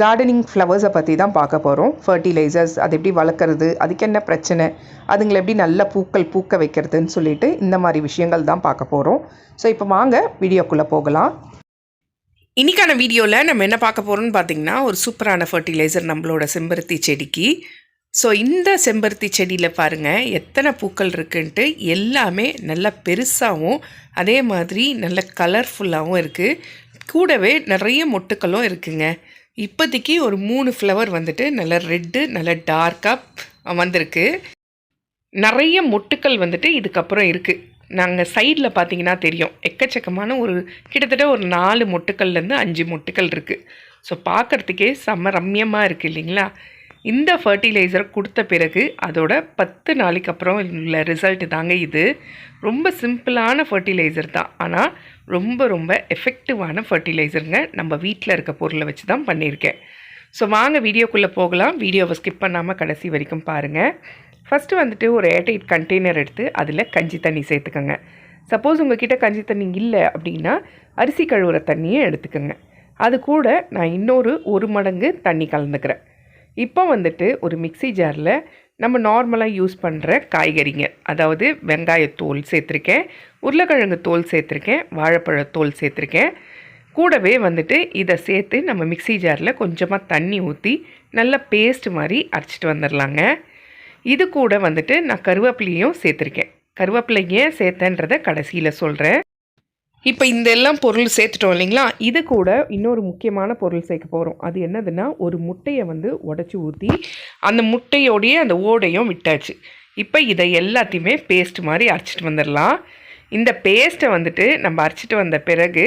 Gardening ஃப்ளவர்ஸை பற்றி தான் பார்க்க போகிறோம் ஃபர்டிலைசர்ஸ் அது எப்படி வளர்க்குறது அதுக்கு என்ன பிரச்சனை அதுங்களை எப்படி நல்ல பூக்கள் பூக்க வைக்கிறதுன்னு சொல்லிட்டு இந்த மாதிரி விஷயங்கள் தான் பார்க்க போகிறோம் ஸோ இப்போ வாங்க வீடியோக்குள்ளே போகலாம். இன்னைக்கான வீடியோவில் நம்ம என்ன பார்க்க போகிறோம்னு பார்த்தீங்கன்னா ஒரு சூப்பரான ஃபர்டிலைசர் நம்மளோட செம்பருத்தி செடிக்கு. ஸோ இந்த செம்பருத்தி செடியில் பாருங்கள் எத்தனை பூக்கள் இருக்குன்ட்டு எல்லாமே நல்லா பெருசாகவும் அதே மாதிரி நல்ல கலர்ஃபுல்லாகவும் இருக்குது கூடவே நிறைய மொட்டுக்களும் இருக்குங்க. இப்போதைக்கு ஒரு மூணு ஃப்ளவர் வந்துட்டு நல்ல ரெட்டு நல்ல டார்க்காக வந்திருக்கு. நிறைய மொட்டுக்கள் வந்துட்டு இதுக்கப்புறம் இருக்குது நாங்கள் சைடில் பார்த்தீங்கன்னா தெரியும். எக்கச்சக்கமான ஒரு கிட்டத்தட்ட ஒரு நாலு மொட்டுக்கள்லேருந்து அஞ்சு மொட்டுக்கள் இருக்குது ஸோ பார்க்குறதுக்கே செம்ம ரம்யமாக இருக்குது இல்லைங்களா? இந்த ஃபர்டிலைசர் கொடுத்த பிறகு அதோட பத்து நாளைக்கு அப்புறம் உள்ள ரிசல்ட் தாங்க இது. ரொம்ப சிம்பிளான ஃபர்டிலைசர் தான். ஆனால் ரொம்ப ரொம்ப எஃபெக்டிவான ஃபர்டிலைசருங்க நம்ம வீட்டில் இருக்க பொருளை வச்சு தான் பண்ணியிருக்கேன். ஸோ வாங்க வீடியோக்குள்ளே போகலாம். வீடியோவை ஸ்கிப் பண்ணாமல் கடைசி வரைக்கும் பாருங்கள் ஃபஸ்ட்டு வந்துட்டு ஒரு ஏர்டைட் கண்டெய்னர் எடுத்து அதில் கஞ்சி தண்ணி சேர்த்துக்கோங்க. சப்போஸ் உங்ககிட்ட கஞ்சி தண்ணி இல்லை அப்படின்னா அரிசி கழுவுற தண்ணியை எடுத்துக்கோங்க. அது கூட நான் இன்னொரு ஒரு மடங்கு தண்ணி கலந்துக்கிறேன். இப்போ வந்துட்டு ஒரு மிக்ஸி ஜாரில் நம்ம நார்மலாக யூஸ் பண்ணுற காய்கறிங்க அதாவது வெங்காயத்தோல் சேர்த்துருக்கேன். உருளைக்கிழங்கு தோல் சேர்த்துருக்கேன் வாழைப்பழ தோல் சேர்த்துருக்கேன். கூடவே வந்துட்டு இதை சேர்த்து நம்ம மிக்ஸி ஜாரில் கொஞ்சமாக தண்ணி ஊற்றி நல்ல பேஸ்ட் மாதிரி அரைச்சிட்டு வந்துடலாங்க இது கூட வந்துட்டு நான் கருவேப்பிலையும் சேர்த்துருக்கேன். கருவேப்பிலை ஏன் சேர்த்தேன்றதை கடைசியில் சொல்கிறேன் இப்போ இந்த எல்லாம் பொருள் சேர்த்துட்டோம் இல்லைங்களா? இது கூட இன்னொரு முக்கியமான பொருள் சேர்க்க போகிறோம் அது என்னதுன்னா ஒரு முட்டையை வந்து உடச்சி ஊற்றி அந்த முட்டையோடைய அந்த ஓடையும் விட்டாச்சு. இப்போ இதை எல்லாத்தையுமே பேஸ்ட் மாதிரி அரைச்சிட்டு வந்துடலாம் இந்த பேஸ்ட்டை வந்துட்டு நம்ம அரைச்சிட்டு வந்த பிறகு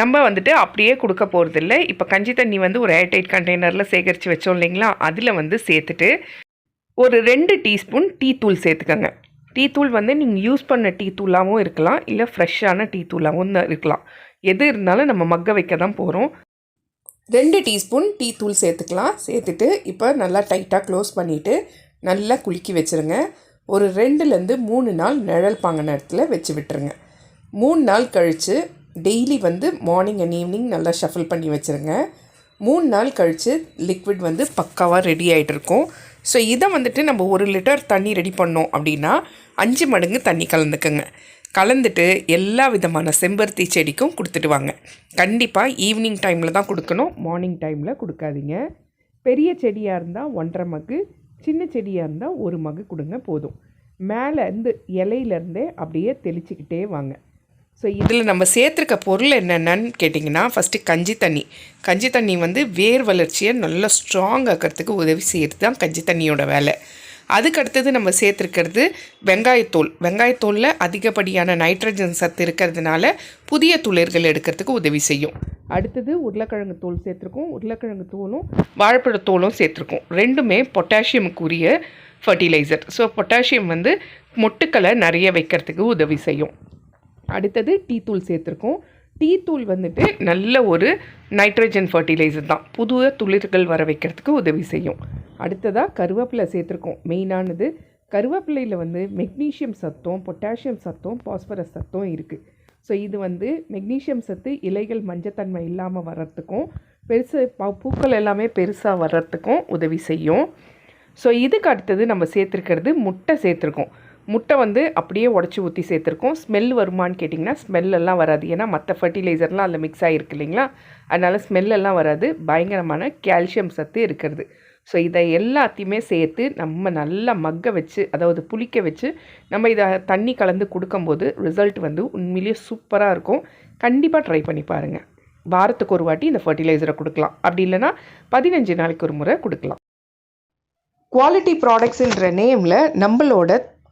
நம்ம வந்துட்டு அப்படியே கொடுக்க போகிறதில்ல இப்போ கஞ்சி தண்ணி வந்து ஒரு ஏர்டைட் கண்டெய்னரில் சேகரித்து வச்சோம் இல்லைங்களா? அதில் வந்து சேர்த்துட்டு ஒரு ரெண்டு டீஸ்பூன் டீ தூள் சேர்த்துக்கோங்க. டீ தூள் வந்து நீங்கள் யூஸ் பண்ண டீ தூளாகவும் இருக்கலாம் இல்லை ஃப்ரெஷ்ஷான டீ தூளாகவும் தான் இருக்கலாம். எது இருந்தாலும் நம்ம மக்க வைக்க தான் போகிறோம் ரெண்டு டீஸ்பூன் டீ தூள் சேர்த்துக்கலாம். சேர்த்துட்டு இப்போ நல்லா டைட்டாக க்ளோஸ் பண்ணிவிட்டு நல்லா குலுக்கி வச்சுருங்க. ஒரு ரெண்டுலேருந்து மூணு நாள் நிழல் பாங்க நேரத்தில் வச்சு விட்டுருங்க. மூணு நாள் கழித்து டெய்லி வந்து மார்னிங் அண்ட் ஈவினிங் நல்லா ஷஃபில் பண்ணி வச்சுருங்க. மூணு நாள் கழித்து லிக்விட் வந்து பக்காவாக ரெடி ஆகிட்டு இருக்கும் ஸோ இதை வந்துட்டு நம்ம ஒரு லிட்டர் தண்ணி ரெடி பண்ணோம் அப்படின்னா அஞ்சு மடங்கு தண்ணி கலந்துக்குங்க. கலந்துட்டு எல்லா விதமான செம்பருத்தி செடிக்கும் கொடுத்துட்டு வாங்க. கண்டிப்பாக ஈவினிங் டைமில் தான் கொடுக்கணும் மார்னிங் டைமில் கொடுக்காதீங்க. பெரிய செடியாக இருந்தால் ஒன்றரை மக்கு சின்ன செடியாக இருந்தால் ஒரு மகு கொடுங்க போதும். மேலேருந்து இலையிலேருந்தே அப்படியே தெளிச்சிக்கிட்டே வாங்க. ஸோ இதில் நம்ம சேர்த்துருக்க பொருள் என்னென்னு கேட்டிங்கன்னா ஃபஸ்ட்டு கஞ்சி தண்ணி. கஞ்சி தண்ணி வந்து வேர் வளர்ச்சியை நல்லா ஸ்ட்ராங் ஆக்கிறதுக்கு உதவி செய்கிறது தான் கஞ்சி தண்ணியோட வேலை. அதுக்கு அடுத்தது நம்ம சேர்த்துருக்கிறது வெங்காயத்தோல் வெங்காயத்தோலில் அதிகப்படியான நைட்ரஜன் சத்து இருக்கிறதுனால புதிய துளிர்கள் எடுக்கிறதுக்கு உதவி செய்யும். அடுத்தது உருளைக்கிழங்கு தோல் சேர்த்துருக்கோம். உருளைக்கிழங்கு தோலும் வாழைப்பழத்தோலும் சேர்த்துருக்கோம். ரெண்டுமே பொட்டாசியமுக்குரிய ஃபர்டிலைசர் ஸோ பொட்டாசியம் வந்து மொட்டுக்களை நிறைய வைக்கிறதுக்கு உதவி செய்யும். அடுத்தது டீ தூள் சேர்த்துருக்கோம். டீ தூள் வந்துட்டு நல்ல ஒரு நைட்ரஜன் ஃபர்டிலைசர் தான். புது துளிர்கள் வர வைக்கிறதுக்கு உதவி செய்யும். அடுத்ததாக கருவேப்பிலை சேர்த்துருக்கோம். மெயினானது கருவேப்பிலையில் வந்து மெக்னீஷியம் சத்தம் பொட்டாசியம் சத்தம் பாஸ்பரஸ் சத்தம் இருக்குது ஸோ இது வந்து மெக்னீஷியம் சத்து இலைகள் மஞ்சத்தன்மை இல்லாமல் வர்றதுக்கும் பெருசு பூக்கள் எல்லாமே பெருசாக வர்றதுக்கும் உதவி செய்யும். ஸோ இதுக்கு அடுத்தது நம்ம சேர்த்துருக்கிறது முட்டை சேர்த்துருக்கோம். முட்டை வந்து அப்படியே உடச்சி ஊற்றி சேர்த்துருக்கோம். ஸ்மெல் வருமான்னு கேட்டிங்கன்னா ஸ்மெல்லெல்லாம் வராது. ஏன்னா மற்ற ஃபர்டிலைசர்லாம் அதில் மிக்ஸ் ஆகிருக்கு இல்லைங்களா? அதனால் ஸ்மெல்லெல்லாம் வராது. பயங்கரமான கால்சியம் சத்து இருக்கிறது. ஸோ இதை எல்லாத்தையுமே சேர்த்து நம்ம நல்லா மக்க வச்சு அதாவது புளிக்க வச்சு நம்ம இதை தண்ணி கலந்து கொடுக்கும்போது ரிசல்ட் வந்து உண்மையிலேயே சூப்பராக இருக்கும். கண்டிப்பாக ட்ரை பண்ணி பாருங்கள் வாரத்துக்கு ஒரு வாட்டி இந்த ஃபர்டிலைசரை கொடுக்கலாம். அப்படி இல்லைன்னா பதினஞ்சு நாளைக்கு ஒரு முறை கொடுக்கலாம். குவாலிட்டி ப்ராடக்ட்ஸுன்ற நேமில் நம்மளோட